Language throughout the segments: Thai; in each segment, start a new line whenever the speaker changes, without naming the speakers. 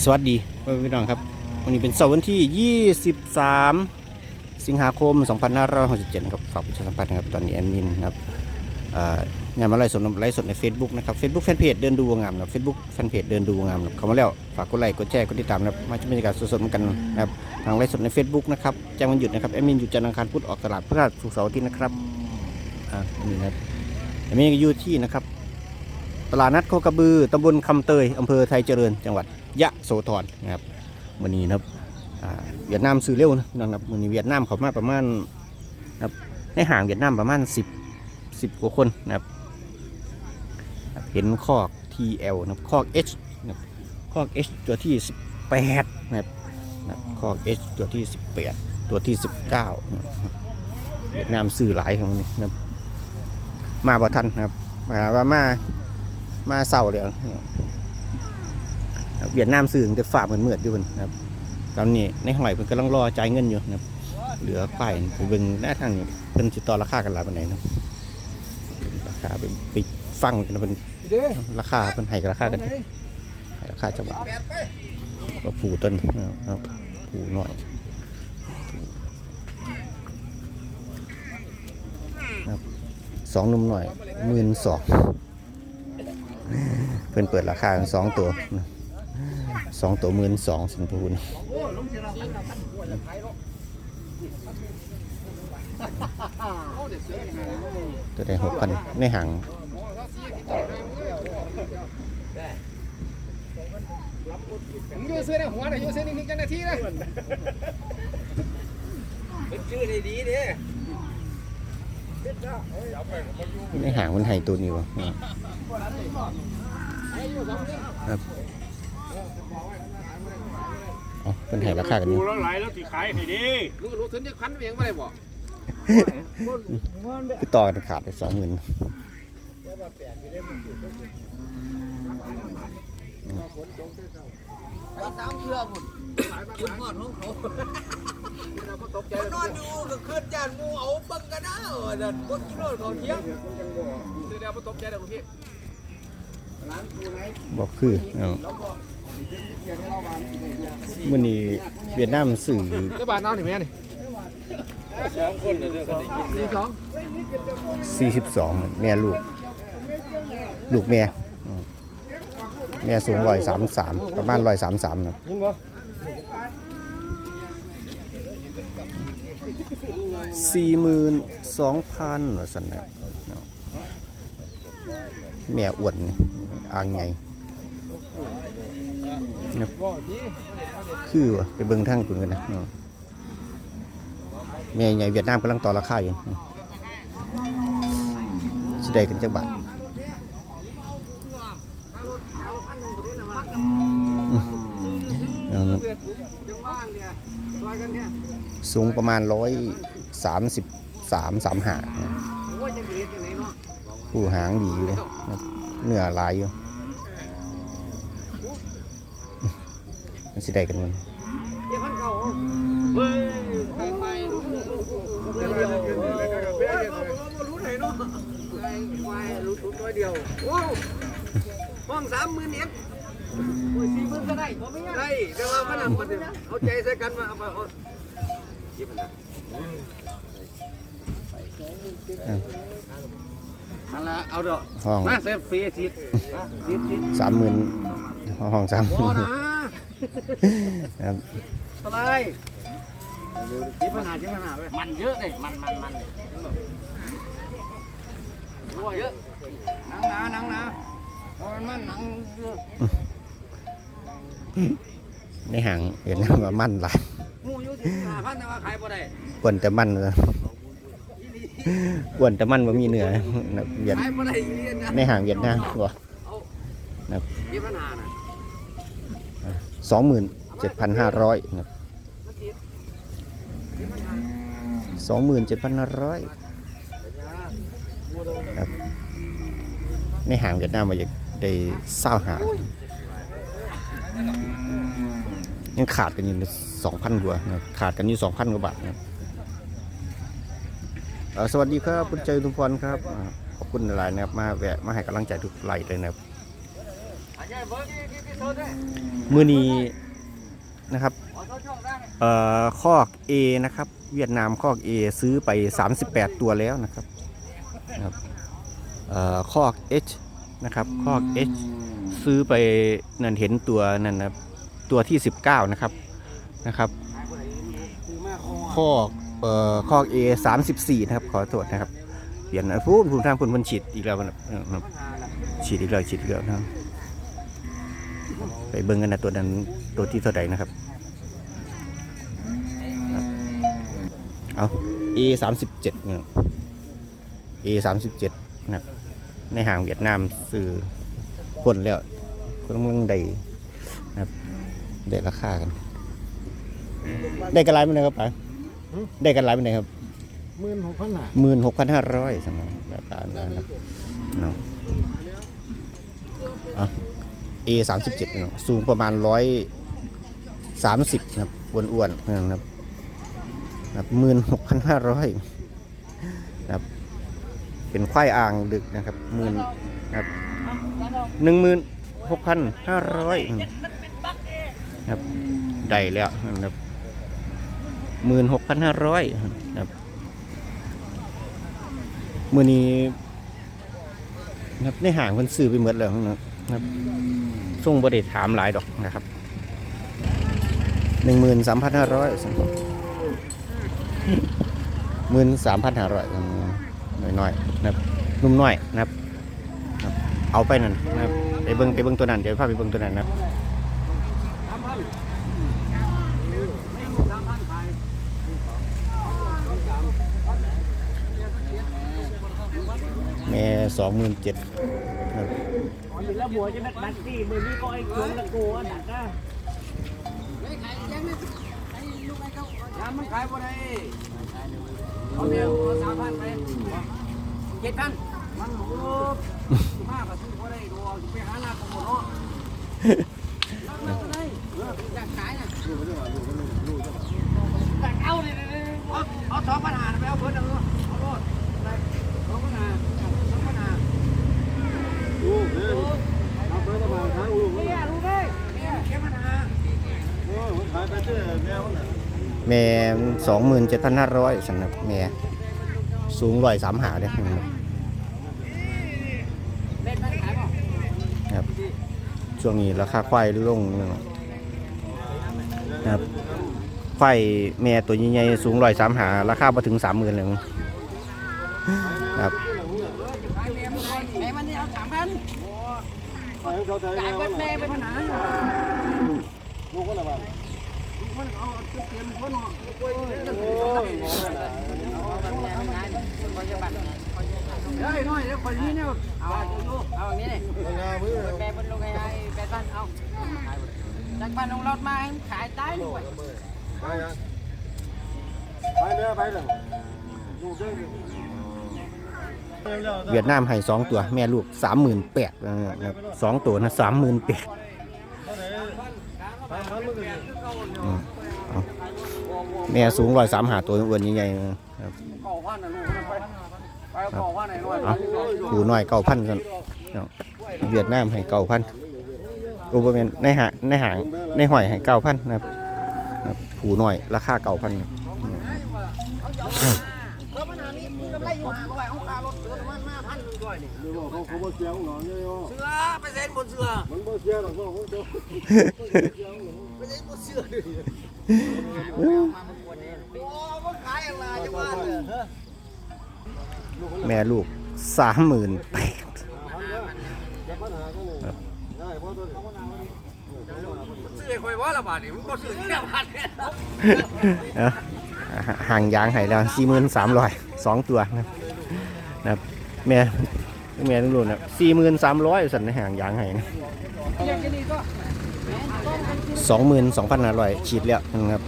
สวัสดีพี่น้องครับ วันนี้เป็นเสาร์วันที่ 23 สิงหาคม 2567ครับฝากประชาสัมพันธ์นะครับตอนนี้แอดมินนะครับงานมาไลฟ์สดไลฟ์สดใน Facebook นะครับ Facebook แฟนเพจเดินดูงามนะครับ Facebook แฟนเพจเดินดูงามนะเข้ามาแล้วฝากกดไลค์กดแชร์กดติดตามนะมาชมบรรยากาศสดๆเหมือนกันนะครับทางไลฟ์สดใน Facebook นะครับแจ้งวันหยุดนะครับแอดมินหยุดจันทร์อังคารพุธออกตลาดพฤหัสศุกร์เสาร์อาทิตย์นะครับอ่านี่นะครับแอดมินอยู่ที่นะครับตลาดนัดโคกระบือตำบลคำเตยอำเภอไทยเจริญจังหวัด ยะโสธรนะครับวันนี้นะครับเวียดนามซื้อเร็วนะนะครับวันนี้เวียดนามเขามาประมาณนะครับในห่างเวียดนามประมาณ 10 10กว่าคนนะครับเห็นคอก TL นะครับคอก H นะครับคอก H ตัวที่ 18นะครับนะครับคอก H ตัวที่ 18 ตัวที่ 19 เวียดนามซื้อหลายของมันนี้นะครับมาบ่ทันนะครับมาว่ามามาเศร้าเลย เวียดนามซื้อแต่ฝากเหมือนเมือดอยู่เพิ่นครับตอนนี้ในหอยเพิ่นกำลังรอจ่ายเงินอยู่นะครับเหลือไข่ไปเบิ่งหน้าทางนี้เพิ่นสิต่อราคากันหลายปานใดเนาะราคาไปไปฟังกันเพิ่นราคาเพิ่นให้ราคากันให้ราคาจังหวัดก็ผูต้นนะครับผูหน่อยนะครับสองนุ่มหน่อยหมื่นสองเพิ่นเปิดราคาสองตัว สองตัวหมื่นสองสินพูนตัวได้หกพันในห่าง
ผมอยู่ซื้อในหัวนะอยู่ซื้อนิ่งๆกันนาทีนะ
ชื่อได้ดีดิ
ในห่างมันให้ตัวนี้วะนี่ครับ อ๋อเพิ่นให้ราคากัน
ดู
นี่
แล้วไหลแล้วสิขายให้ดี
รู้รู้ถึงจะคันเพียงไม่ได้บอก
คือต่อกันขาดไปสองหมื่น
สามเทือหมดขึ้นก่อนของเขานอนดูก็ขึ้นจานมูเอาเบังกันนะเออเดินบนกิโลเขาเที่ยง
ซื้อแล้วมาตกใจเด็กพี่
บอกคือเอา มื่อนี้เวียดนามสื่อ
เจ้าบ้านน้าหนิแม่นี่
สองคนเลยเรื่องนี้
สี่สอง
42 แม่ลูก ลูกแม่อืมแม่สูงร้อยสามสามประมาณร้อยสามสามนะ
ยิงบ่
สี่หมื่นสองพันสันนะแม่อ้วนนี่อ่างไง นะคือวะไปเบิ่งทั้งคุณกันนะแม่ใหญ่เวียดนามกำลังต่อราคาอยู่สิได้กันจักบาทเอาละสูงประมาณร้อยสามสิบสามสามหาผู้หางดีอยู่เลยเนื้อลายอยู่ มันสิได้กันมัน
รู้ไหนเนาะควายรู้ตัวเดียวว้าวห้องสามหมื่นเอ็ดโอ้ยสี่หมื่นก็ได้ได้แต่ว่ามันมันเอาใจใส่กันมาเอาไปเอาคิดมันนะนั่นละเอาดอก
ห้อง
มาเซฟฟรีสิสิสิ
สามหมื่นห้องสามห
พ
มื่
อนนะ
ครับ
สบายคิดปัญหาคิดปัญหาไปมันเยอะเลยมันมันมันรั่วเยอะนังนานังนาเพราะมันหนังเยอะ
ในห่างเห็นว่ามั่นหลาย
หมูอยู่ที่ห้าพันแต่ว่าขายบ่ได้
กวนแต่มั่นเลยกวนแต่มั่นว่ามีเนื้อนะเวียด
ขายบ่ได้อีเรียนนะ
ในห่างเวียดนามบ่
คิดปัญหาน่ะ
สองหมื่นเจ็ดพันห้าร้อยครับสองหมื่นเจ็ดพันห้าร้อยครันห่างเวียดนามาอยากได้เศร้าหายังขาดกันอยู่สองพันกว่าขาดกันอยู่สองพันกว่าบาทนะสวัสดีครับคุณใจทุกคนครับ ขอบคุณหลายนะครับมาแวะมาให้กำลังใจทุกไลน์เลยนะครับ มือนีนะครับเอ่อคอก A นะครับ เวียดนามคอก A ซื้อไป 38 ตัวแล้วนะครับนะครับเอ่อคอก H นะครับคอก H ซื้อไปนั่นเห็นตัวนั่นนะตัวที่ 19 นะครับนะครับคอกเอ่อคอก A 34 นะครับ ขอโทษนะครับเปลี่ยนนะพูดพูดทางคุณมันฉีดอีกแล้วนะฉีดอีกแล้วฉีดอีกแล้วนะครับ ไปเบิ่งกันนะตัวนั้นตัวที่เท่าไหร่นะครับครับเอา A สามสิบเจ็ด A สามสิบเจ็ดนะครับในห่างเวียดนามซื้อคนแล้วคนกำลังได้นะครับได้ราคากัน ได้กันไรไหมนะครับป๋าได้กันไรไหมครับ
หมื่นหกพันหา
หมื่นหกพันห้าร้อยสำหรับราคานะครับเนาะอะ A สามสิบเจ็ดเนาะสูงประมาณร้อยสามสิบนะครับอ้วนๆนะครับนะครับหมื่นหกพันห้าร้อยนะครับเป็นควายอ่างดึกนะครับหมื่นนะครับหนึ่งหมื่นหกพันห้าร้อยนะครับได้แล้วนะครับหมื่นหกพันห้าร้อยนะครับมือนี้นะครับในห่างคนซื้อไปหมดแล้วนะครับ ส่งบริถามหลายดอกนะครับหนึ่งหมื่นสามพันห้าร้อยหมื่นสามพันห้าร้อยหน่อยหน่อยๆนะครับนุ่มน้อยนะครับครับ เอาไปนั่นนะครับไปเบิ้งไปเบิ้งตัวนั้นเดี๋ยวพาไปเบิ้งตัวนั้นนะครับแม่สองหมื่นเจ็ด ครับ
แล้วบัวจะนักบัตรสี่มือนี้ก็ไอ้เครื่องตะโกนดักนะ
ยามมันขายบ่ได้เอาเดียวสามพันไปเจ็ดพันมันหมูมากกว่าซื้อบ่ได้ดูเอาไปหาหน้าของหมดเนาะอยากขายน่ะเอาเลยเอาสองพันหาไปเอาเพิ่นเอาเอาโลดสองพันหาสองพันหา
ลูกเนี่ยเอาไปประมาณทั้งลูก
เนี่ยรู้ไหมเนี่ยแค่พันหา
โอ้ยขายไปเจ้า แมวน่ะ
แม่สองหมื่นเจ็ดพันห้าร้อยสำหรับแม่สูงร้อยสามหาเลยนะครับ
เล่นมันขายป่ะ
ครับช่วงนี้ราคาควายลงนะครับควายแม่ตัวใหญ่ๆสูงร้อยสามหาราคามาถึงสามหมื่นเลยมั้งครับ
ขายแม่มันขายแม่มันนี่เอาสามพัน
ขายให้เขาไทย
จ่าย
แมว
เบิด
น่ะ
แม่ไปพันหา
ลูกคนละบาท
มัน เอาเตรียมคนเนาะ
โอ้หน่
อยเดี๋ยวคนนี้เนี่ยเอาดูเอาอย่างนี้เลย
เอางามือ
แม่เป็นลูกไอ้แปดพันเอาจากบ้านลงรถมาขายได้ด้วย
ไปเด้อไปเลูกเวี
ยดนามให้สองตัว แม่ลูกสามหมื่นแปดนะครับสองตัวนะสามหมื่นแปด แม่สูงร้อยสามหาตัวอ้วนใหญ่ๆครับ
กูนไหนด้วย
เอาผูน้อยเก่าพันกันเวียดนามให้เก่าพันอุปเมนในหางในหางในหอยให้เก่าพันนะครับนะครับผูน้อยราคาเก่าพัน
แล้ว
บอกเขาเขาบ่เสียงหนอนเนี่ยโย
เสือไปเซ็นบนเสือ
มันบ่เสียหรอกพ่อเขาเจ้า
ไปเซ็นบนเสือดิโอ้มันขายอะไรจังหวะเนี่ย
แม่ลูกสามหมื่นแปด
จะปัญหากันเลยได้เพราะตัวนี้
ซื้อไอ้คอยว่าละบาทนี่มันก็ซื้อแค่บาทเนี่ย
ห่างยางให้แล้วสี่หมื่นสามร้อยสองตัวนะครับนะครับแม่ แม่ต้องรู้นะสี่หมื่นสามร้อยสันในห่างยางให้นะ
อย่าง
สองหมื่นสองพันห้าร้อยฉีดแล้วนะครับ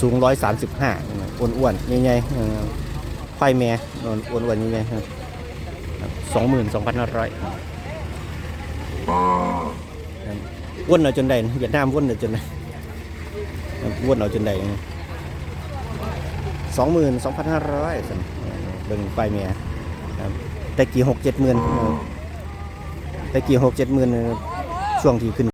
สูงร้อยสามสิบห้าอ้วนๆใหญ่ๆนะควายแม่อ้วนๆใหญ่ๆครับสองหมื่นสองพันห้าร้อยอ้วนเอาจนได้เวียดนามอ้วนเอาจนได้ครับอ้วนเอาจนได้สองหมื่นสองพันห้าร้อยสันเบิ่งควายแม่ครับ แต่กี่หกเจ็ดหมื่นแต่กี่หกเจ็ดหมื่นช่วงที่ขึ้น